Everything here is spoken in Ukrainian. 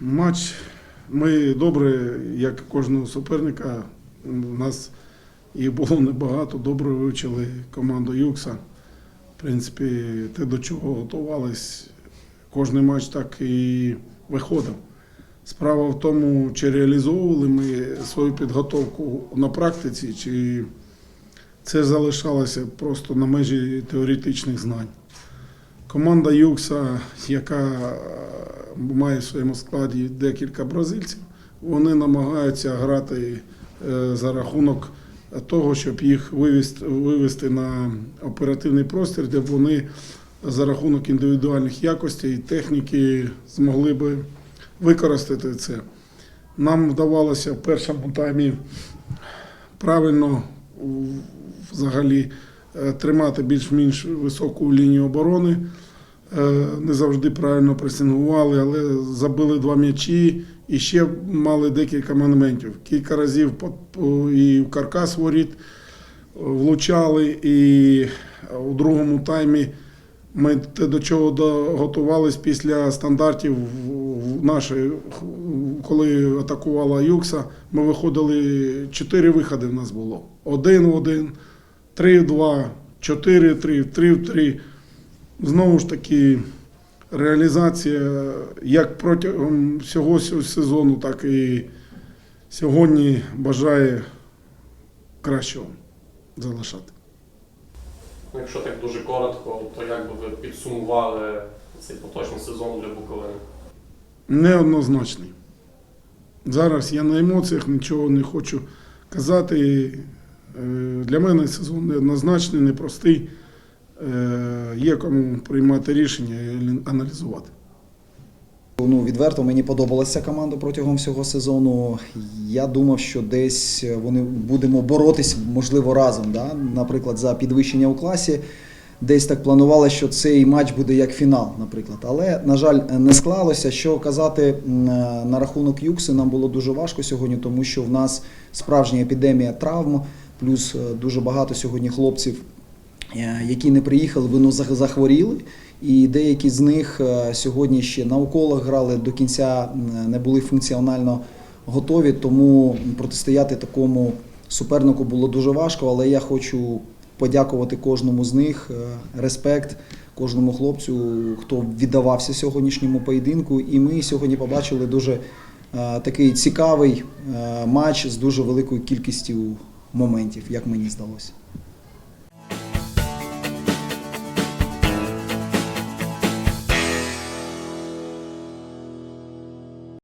Матч ми добре, як кожного суперника, у нас їх було небагато, добре вивчили команду Юкса. В принципі, те, до чого готувались, кожний матч так і виходив. Справа в тому, чи реалізовували ми свою підготовку на практиці, чи це залишалося просто на межі теоретичних знань. Команда Юкса, яка має в своєму складі декілька бразильців, вони намагаються грати е, за рахунок того, щоб їх вивести, на оперативний простір, де вони за рахунок індивідуальних якостей і техніки змогли би використати це. Нам вдавалося в першому таймі правильно взагалі е, тримати більш-менш високу лінію оборони. Е, Не завжди правильно пресингували, але забили два м'ячі і ще мали декілька моментів. Кілька разів і в каркас воріт е, влучали, і у другому таймі ми те, до чого готувалися після стандартів нашої, коли атакувала Юкса, ми виходили, чотири виходи в нас було. Один в один, три в два, чотири в три, три в три. Знову ж таки, реалізація як протягом всього сезону, так і сьогодні бажає кращого залишати. Ну, Якщо так дуже коротко, то як би ви підсумували цей поточний сезон для Буковини? Неоднозначний. Зараз я на емоціях нічого не хочу казати. Е, Для мене сезон неоднозначний, непростий. Е, Є кому приймати рішення і аналізувати. Ну, відверто мені подобалася команда протягом всього сезону. Я думав, що десь вони будемо боротись, можливо, разом. Да? Наприклад, за підвищення у класі. Десь так планували, що цей матч буде як фінал, наприклад. Але, на жаль, не склалося. Що казати на рахунок Юкси, нам було дуже важко сьогодні, тому що в нас справжня епідемія травм, плюс е, дуже багато сьогодні хлопців е, які не приїхали, вони зах- захворіли. І деякі з них е, сьогодні ще на уколах грали до кінця, не були функціонально готові. Тому протистояти такому супернику було дуже важко. Але я хочу подякувати кожному з них. е, Респект кожному хлопцю, хто віддавався сьогоднішньому поєдинку. І ми сьогодні побачили дуже е, такий цікавий е, матч з дуже великою кількістю моментів, як мені здалося.